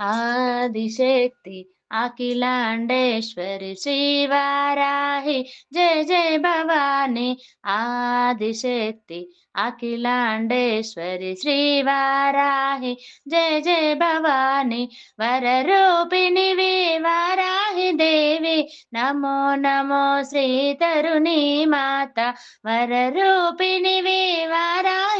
ఆదిశక్తి అఖిలాండేశ్వరి శివారాహి. జయ జయ భవాని. ఆదిశక్తి అఖిలాండేశ్వరి శ్రీవారాహి జయ జయ భవాని. వరరూపిణి వారాహి దేవి. నమో నమో శ్రీ తరుణి మాత వరరూపిణి వారాహి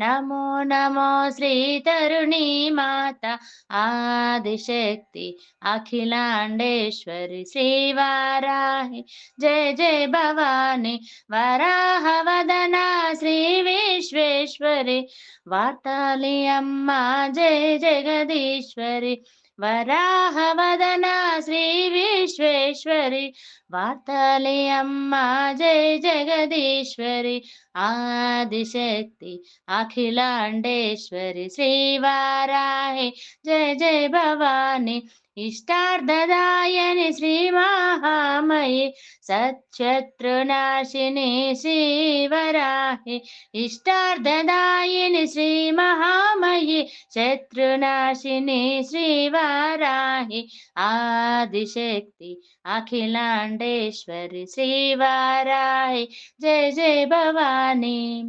నమో నమో శ్రీ తరుణి మాత. ఆదిశక్తి అఖిలాండేశ్వరి శ్రీవారాహి. జయ జయ భవాని. వరాహవదనా శ్రీ విశ్వేశ్వరి. వార్తాలి అమ్మ జయ జగదీశ్వరి. వరాహవదన శ్రీ విశ్వేశ్వరి. వార్తలి అమ్మ జయ జగదీశ్వరి. ఆదిశక్తి అఖిలాండేశ్వరి శ్రీవారాహి జయ జయ భవాని. ఇష్టార్థదాయని శ్రీ మహామయి సత్శత్రునాశిని శ్రీవరాహి. ఇష్టార్థదాయిని శ్రీ మహా మహామయి శత్రునాశిని శ్రీవారాహి. ఆదిశక్తి అఖిలాండేశ్వరి శ్రీవారాహి. జయ జయ భవానీ.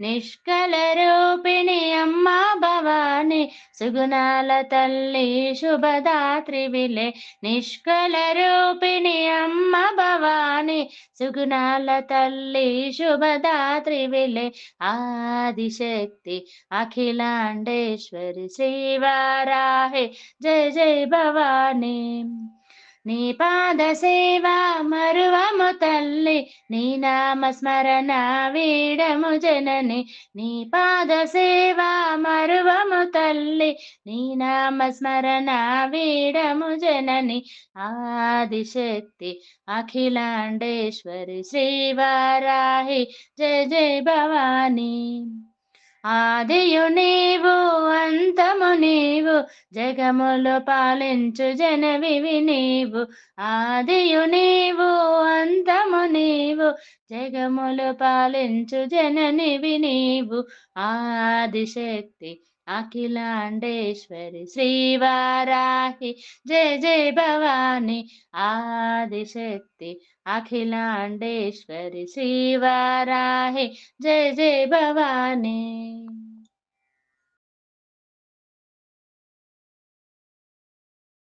నిష్కల రూపిణి అమ్మా భవాని. సుగుణాల తల్లి శుభదాత్రి విలే. నిష్కల రూపిణి అమ్మ భవాని. సుగుణాల తల్లి శుభదాత్రి విలే. ఆదిశక్తి అఖిలాండేశ్వరి శ్రీవారాహే. జయ జయ భవానీ. నీ పాద సేవ మరువము తల్లి నీ నామ స్మరణ వీడము జనని. నీ పాద సేవ మరువము తల్లి నీ నామ స్మరణ వీడము జనని. ఆదిశక్తి అఖిలాండేశ్వరి శ్రీవారాహి జయ జయ భవానీ. ఆదియు నీవు అంతము నీవు జగములు పాలించు జనవివి నీవు. ఆదియు నీవు అంతము జగములు పాలించు జననివి నీవు. ఆదిశక్తి అఖిలాండేశ్వరి శ్రీవారాహి. జయ జయ భవాని. ఆదిశక్తి అఖిలాండేశ్వరి శ్రీవారాహి. జయ జయ భవాని.